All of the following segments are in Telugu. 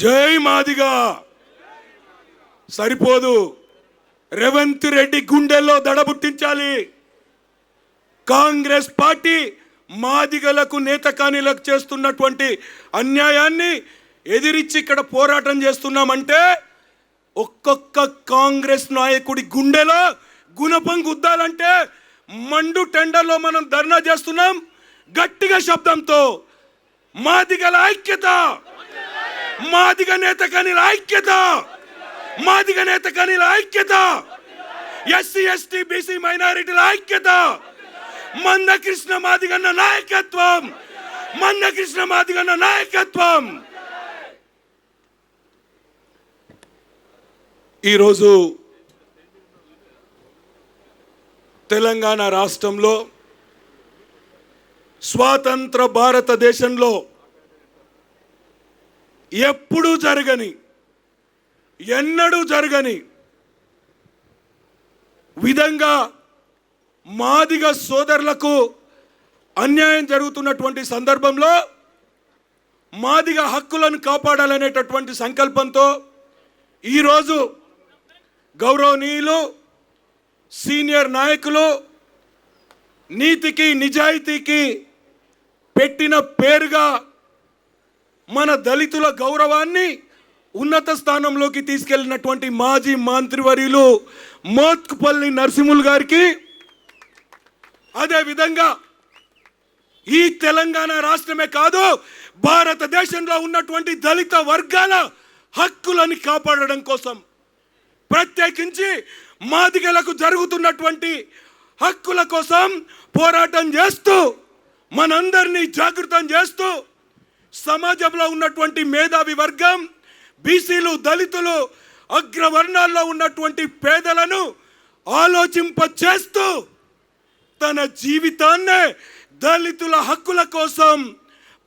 జై మాదిగా. సరిపోదు. రేవంత్ రెడ్డి గుండెల్లో దడబుట్టించాలి కాంగ్రెస్ పార్టీ మాదిగలకు నేతకానీలకు చేస్తున్నటువంటి అన్యాయాన్ని ఎదిరించి ఇక్కడ పోరాటం చేస్తున్నామంటే ఒక్కొక్క కాంగ్రెస్ నాయకుడి గుండెలో గుణపం గుద్దాలంటే మండు టెండర్లో మనం ధర్నా చేస్తున్నాం. గట్టిగా శబ్దంతో. మాదిగల ఐక్యత. మాదిగ నేత కనిల ఐక్యత. మాదిగ నేత కనిల ఐక్యత. ఎస్సీ ఎస్టీ బీసీ మైనారిటీల ఐక్యత. మందకృష్ణ మాదిగన్న నాయకత్వం. మందకృష్ణ మాదిగన్న నాయకత్వం. ఈరోజు తెలంగాణ రాష్ట్రంలో స్వాతంత్ర భారతదేశంలో ఎప్పుడూ జరగని ఎన్నడూ జరగని విధంగా మాదిగ సోదరులకు అన్యాయం జరుగుతున్నటువంటి సందర్భంలో మాదిగ హక్కులను కాపాడాలనేటటువంటి సంకల్పంతో ఈరోజు గౌరవనీయులు సీనియర్ నాయకులు నీతికి నిజాయితీకి పెట్టిన పేరుగా మన దళితుల గౌరవాన్ని ఉన్నత స్థానంలోకి తీసుకెళ్ళినటువంటి మాజీ మంత్రివర్యులు మోత్కుపల్లి నరసింహులు గారికి అదేవిధంగా ఈ తెలంగాణ రాష్ట్రమే కాదు భారతదేశంలో ఉన్నటువంటి దళిత వర్గాల హక్కులని కాపాడడం కోసం ప్రత్యేకించి మాదిగలకు జరుగుతున్నటువంటి హక్కుల కోసం పోరాటం చేస్తూ మనందరినీ జాగృతం చేస్తూ సమాజంలో ఉన్నటువంటి మేధావి వర్గం బీసీలు దళితులు అగ్రవర్ణాల్లో ఉన్నటువంటి పేదలను ఆలోచింప చేస్తూ తన జీవితాన్నే దళితుల హక్కుల కోసం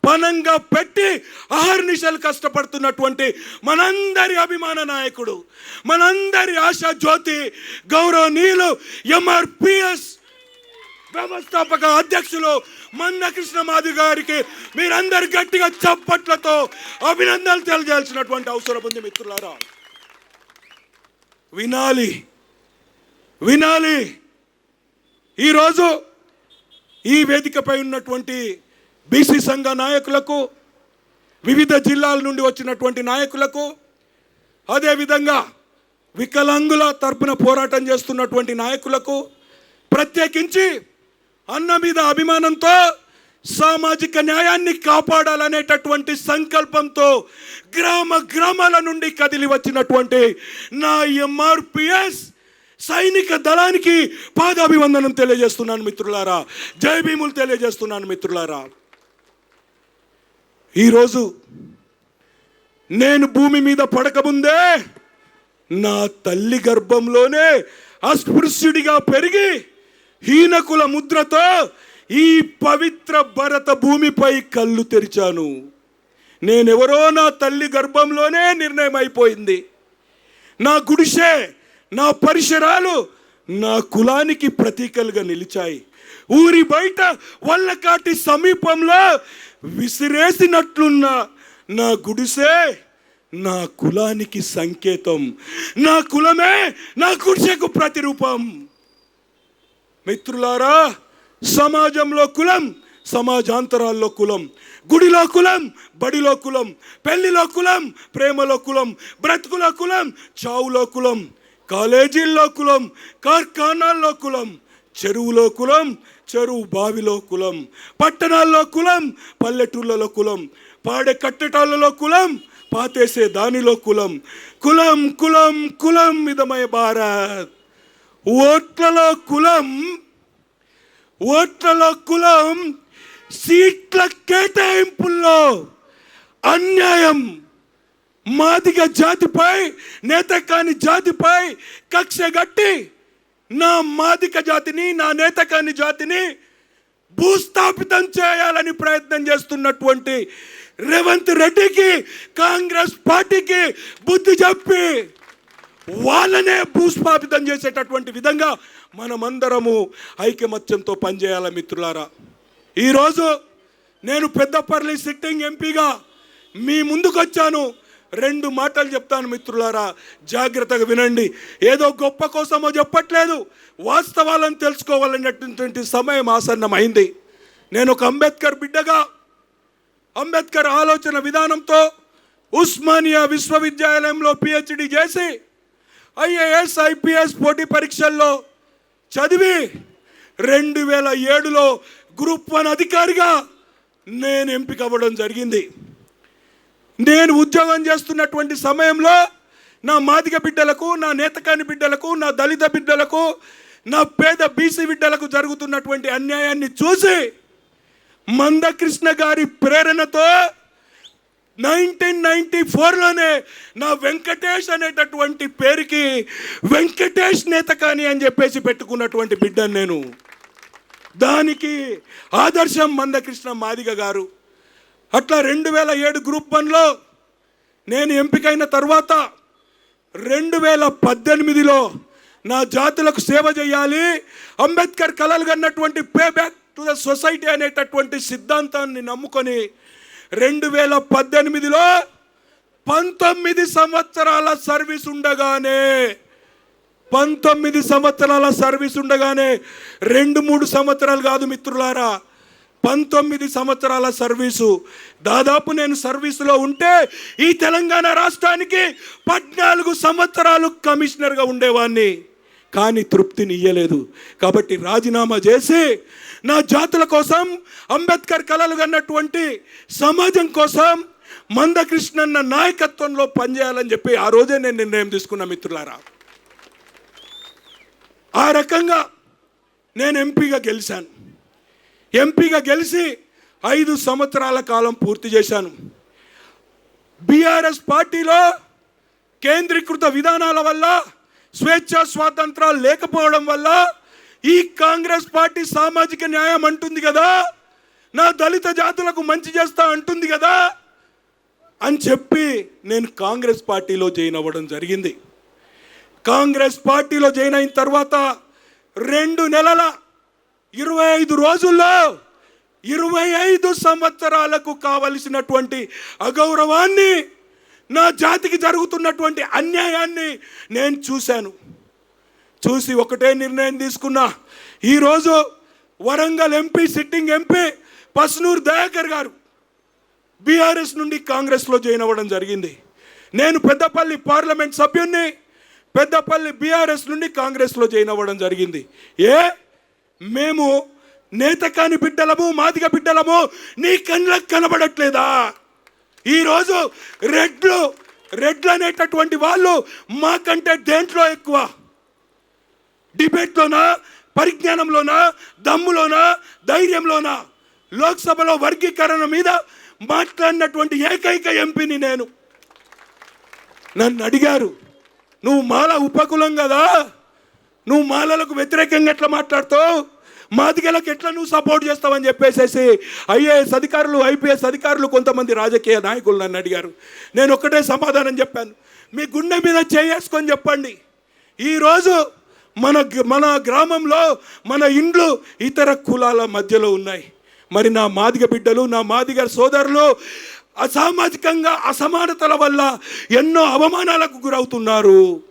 పనంగా పెట్టి అహర్నిశలు కష్టపడుతున్నటువంటి మనందరి అభిమాన నాయకుడు మనందరి ఆశా జ్యోతి గౌరవనీయులు ఎంఆర్పిఎస్ వ్యవస్థాపక అధ్యక్షులు మందకృష్ణ మాది గారికి మీరందరు గట్టిగా చప్పట్లతో అభినందనలు తెలియజేయాల్సినటువంటి అవసరం ఉంది మిత్రులారా. వినాలి. వినాలి. ఈరోజు ఈ వేదికపై ఉన్నటువంటి బీసీ సంఘ నాయకులకు వివిధ జిల్లాల నుండి వచ్చినటువంటి నాయకులకు అదేవిధంగా వికలాంగుల తరపున పోరాటం చేస్తున్నటువంటి నాయకులకు ప్రత్యేకించి అన్న మీద అభిమానంతో సామాజిక న్యాయాన్ని కాపాడాలనేటటువంటి సంకల్పంతో గ్రామ గ్రామాల నుండి కదిలి వచ్చినటువంటి నా ఎంఆర్పిఎస్ సైనిక దళానికి పాదాభివందనం తెలియజేస్తున్నాను మిత్రులారా. జై భీములు తెలియజేస్తున్నాను మిత్రులారా. ఈరోజు నేను భూమి మీద పడకముందే నా తల్లి గర్భంలోనే అస్పృశ్యుడిగా పెరిగి హీనకుల ముద్రతో ఈ పవిత్ర భరత భూమిపై కళ్ళు తెరిచాను. నేనెవరో నా తల్లి గర్భంలోనే నిర్ణయం అయిపోయింది నా గుడిసె నా పరిసరాలు నా కులానికి ప్రతీకలుగా నిలిచాయి. ఊరి బయట వల్లకాటి సమీపంలో విసిరేసినట్లున్న నా గుడిసె నా కులానికి సంకేతం. నా కులమే నా గుడిసెకు ప్రతిరూపం. మిత్రులారా సమాజంలో కులం సమాజాంతరాల్లో కులం గుడిలో కులం బడిలో కులం పెళ్ళిలో కులం ప్రేమలో కులం బ్రతుకులో కులం చావులో కులం కాలేజీల్లో కులం కార్ఖానాల్లో కులం చెరువులో కులం చెరువు బావిలో కులం పట్టణాల్లో కులం పల్లెటూళ్ళలో కులం పాడే కట్టటాలలో కులం పాతేసే దానిలో కులం. కులం కులం కులం ఇదమయ భారత్. ఓట్లలో కులం ఓట్లలో కులం సీట్ల కేటాయింపుల్లో అన్యాయం. మాదిగ జాతిపై నేత కాని జాతిపై కక్ష గట్టి నా మాదిక జాతిని నా నేత కాని జాతిని భూస్థాపితం చేయాలని ప్రయత్నం చేస్తున్నటువంటి రేవంత్ రెడ్డికి కాంగ్రెస్ పార్టీకి బుద్ధి చెప్పి వాళ్ళనే భూస్థాపితం చేసేటటువంటి విధంగా మనమందరము ఐకమత్యంతో పనిచేయాల మిత్రులారా? ఈరోజు నేను పెద్దపల్లి సిట్టింగ్ ఎంపీగా మీ ముందుకు వచ్చాను రెండు మాటలు చెప్తాను మిత్రులారా జాగ్రత్తగా వినండి. ఏదో గొప్ప కోసమో చెప్పట్లేదు వాస్తవాలను తెలుసుకోవాలనేటటువంటి సమయం ఆసన్నమైంది. నేను ఒక అంబేద్కర్ బిడ్డగా అంబేద్కర్ ఆలోచన విధానంతో ఉస్మానియా విశ్వవిద్యాలయంలో పిహెచ్డి చేసి ఐఏఎస్ ఐపీఎస్ పోటీ పరీక్షల్లో చదివి రెండు వేల ఏడులో గ్రూప్ వన్ అధికారిగా నేను ఎంపిక అవ్వడం జరిగింది. నేను ఉద్యోగం చేస్తున్నటువంటి సమయంలో నా మాదిగ బిడ్డలకు నా నేతకాని బిడ్డలకు నా దళిత బిడ్డలకు నా పేద బీసీ బిడ్డలకు జరుగుతున్నటువంటి అన్యాయాన్ని చూసి మందకృష్ణ గారి ప్రేరణతో నైన్టీన్ నైన్టీ ఫోర్లోనే నా వెంకటేష్ అనేటటువంటి పేరుకి వెంకటేష్ నేత కానీ అని చెప్పేసి పెట్టుకున్నటువంటి బిడ్డను నేను. దానికి ఆదర్శం మందకృష్ణ మాదిగ గారు. అట్లా రెండు వేల ఏడు గ్రూప్ వన్లో నేను ఎంపికైన తర్వాత రెండు వేల పద్దెనిమిదిలో నా జాతులకు సేవ చేయాలి. అంబేద్కర్ కలలు కన్నటువంటి pay back to the society అనేటటువంటి సిద్ధాంతాన్ని నమ్ముకొని రెండు వేల పద్దెనిమిదిలో పంతొమ్మిది సంవత్సరాల సర్వీస్ ఉండగానే పంతొమ్మిది సంవత్సరాల సర్వీస్ ఉండగానే రెండు మూడు సంవత్సరాలు కాదు మిత్రులారా పంతొమ్మిది సంవత్సరాల సర్వీసు. దాదాపు నేను సర్వీసులో ఉంటే ఈ తెలంగాణ రాష్ట్రానికి పద్నాలుగు సంవత్సరాలు కమిషనర్గా ఉండేవాడిని కానీ తృప్తిని ఇయ్యలేదు కాబట్టి రాజీనామా చేసి నా జాతుల కోసం అంబేద్కర్ కళలు అన్నటువంటి సమాజం కోసం మందకృష్ణన్న నాయకత్వంలో పనిచేయాలని చెప్పి ఆ రోజే నేను నిర్ణయం తీసుకున్న మిత్రులారా. ఆ రకంగా నేను ఎంపీగా గెలిచాను. ఎంపీగా గెలిచి ఐదు సంవత్సరాల కాలం పూర్తి చేశాను. బీఆర్ఎస్ పార్టీలో కేంద్రీకృత విధానాల వల్ల స్వేచ్ఛ స్వాతంత్రాలు లేకపోవడం వల్ల ఈ కాంగ్రెస్ పార్టీ సామాజిక న్యాయం అంటుంది కదా నా దళిత జాతులకు మంచి చేస్తా అంటుంది కదా అని చెప్పి నేను కాంగ్రెస్ పార్టీలో జాయిన్ అవ్వడం జరిగింది. కాంగ్రెస్ పార్టీలో జాయిన్ అయిన తర్వాత రెండు నెలల ఇరవై ఐదు రోజుల్లో ఇరవై ఐదు సంవత్సరాలకు కావలసినటువంటి అగౌరవాన్ని నా జాతికి జరుగుతున్నటువంటి అన్యాయాన్ని నేను చూశాను. చూసి ఒకటే నిర్ణయం తీసుకున్నా. ఈరోజు Warangal MP sitting MP Pasunuri Dayakar గారు బీఆర్ఎస్ నుండి కాంగ్రెస్లో జాయిన్ అవ్వడం జరిగింది. నేను పెద్దపల్లి పార్లమెంట్ సభ్యుణ్ణి పెద్దపల్లి బీఆర్ఎస్ నుండి కాంగ్రెస్లో జాయిన్ అవ్వడం జరిగింది. ఏ? మేము నేతకాని బిడ్డలము మాదిగ బిడ్డలము నీ కళ్ళకు కనబడట్లేదా? ఈరోజు రెడ్లు రెడ్లు అనేటటువంటి వాళ్ళు మాకంటే దేంట్లో ఎక్కువ? డిబేట్లోనా? పరిజ్ఞానంలోనా? దమ్ములోనా? ధైర్యంలోనా? లోక్సభలో వర్గీకరణ మీద మాట్లాడినటువంటి ఏకైక ఎంపీని నేను. నన్ను అడిగారు నువ్వు మాల ఉపకులం కదా? నువ్వు మాలలకు వ్యతిరేకంగా ఎట్లా మాట్లాడుతావు? మాదిగలకు ఎట్లా నువ్వు సపోర్ట్ చేస్తావని చెప్పేసేసి ఐఏఎస్ అధికారులు ఐపీఎస్ అధికారులు కొంతమంది రాజకీయ నాయకులు నన్ను అడిగారు. నేను ఒక్కటే సమాధానం చెప్పాను. మీ గుండె మీద చేసుకొని చెప్పండి. ఈరోజు మన మన గ్రామంలో మన ఇండ్లు ఇతర కులాల మధ్యలో ఉన్నాయి. మరి నా మాదిగ బిడ్డలు నా మాదిగ సోదరులు అసామాజికంగా అసమానతల వల్ల ఎన్నో అవమానాలకు గురవుతున్నారు.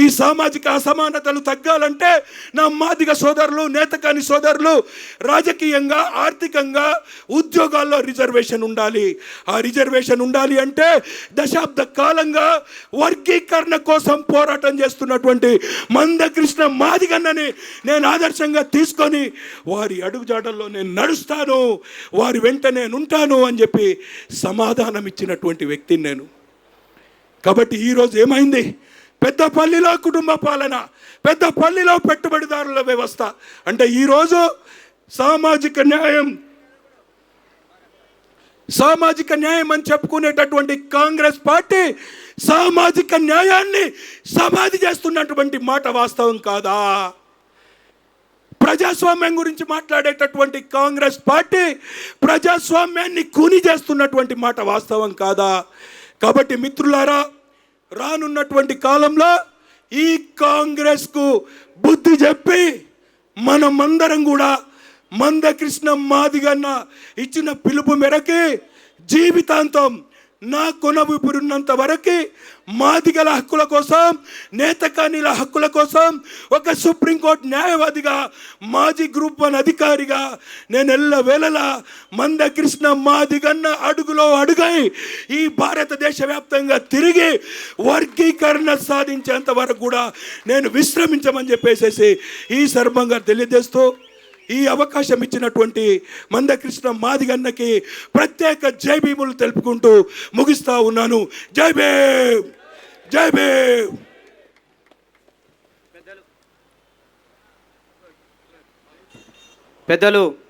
ఈ సామాజిక అసమానతలు తగ్గాలంటే నా మాదిగ సోదరులు నేతకాని సోదరులు రాజకీయంగా ఆర్థికంగా ఉద్యోగాల్లో రిజర్వేషన్ ఉండాలి. ఆ రిజర్వేషన్ ఉండాలి అంటే దశాబ్ద కాలంగా వర్గీకరణ కోసం పోరాటం చేస్తున్నటువంటి మందకృష్ణ మాదిగన్నని నేను ఆదర్శంగా తీసుకొని వారి అడుగుజాడల్లో నేను నడుస్తాను వారి వెంట నేను ఉంటాను అని చెప్పి సమాధానం ఇచ్చినటువంటి వ్యక్తిని నేను. కాబట్టి ఈరోజు ఏమైంది? పెద్దపల్లిలో కుటుంబ పాలన పెద్దపల్లిలో పెట్టుబడిదారుల వ్యవస్థ. అంటే ఈరోజు సామాజిక న్యాయం సామాజిక న్యాయం అని చెప్పుకునేటటువంటి కాంగ్రెస్ పార్టీ సామాజిక న్యాయాన్ని సమాధి చేస్తున్నటువంటి మాట వాస్తవం కాదా? ప్రజాస్వామ్యం గురించి మాట్లాడేటటువంటి కాంగ్రెస్ పార్టీ ప్రజాస్వామ్యాన్ని కూని చేస్తున్నటువంటి మాట వాస్తవం కాదా? కాబట్టి మిత్రులారా రానున్నటువంటి కాలంలో ఈ కాంగ్రెస్కు బుద్ధి చెప్పి మనమందరం కూడా మందకృష్ణ మాదిగన్న ఇచ్చిన పిలుపు మేరకి జీవితాంతం నా కొనవిపురున్నంత వరకు మాదిగల హక్కుల కోసం నేతకానీల హక్కుల కోసం ఒక సుప్రీంకోర్టు న్యాయవాదిగా మాజీ గ్రూప్ వన్ అధికారిగా నేను ఎల్ల వేళలా మంద కృష్ణ మాదిగన్న అడుగులో అడుగై ఈ భారతదేశ వ్యాప్తంగా తిరిగి వర్గీకరణ సాధించేంత వరకు కూడా నేను విశ్రమించమని చెప్పేసేసి ఈ సర్భంగా తెలియజేస్తూ ఈ అవకాశం ఇచ్చినటువంటి మందకృష్ణ మాదిగన్నకి ప్రత్యేక జై భీములు తెలుపుకుంటూ ముగిస్తా ఉన్నాను. జై భీమ్! జై భీమ్! పెద్దలు.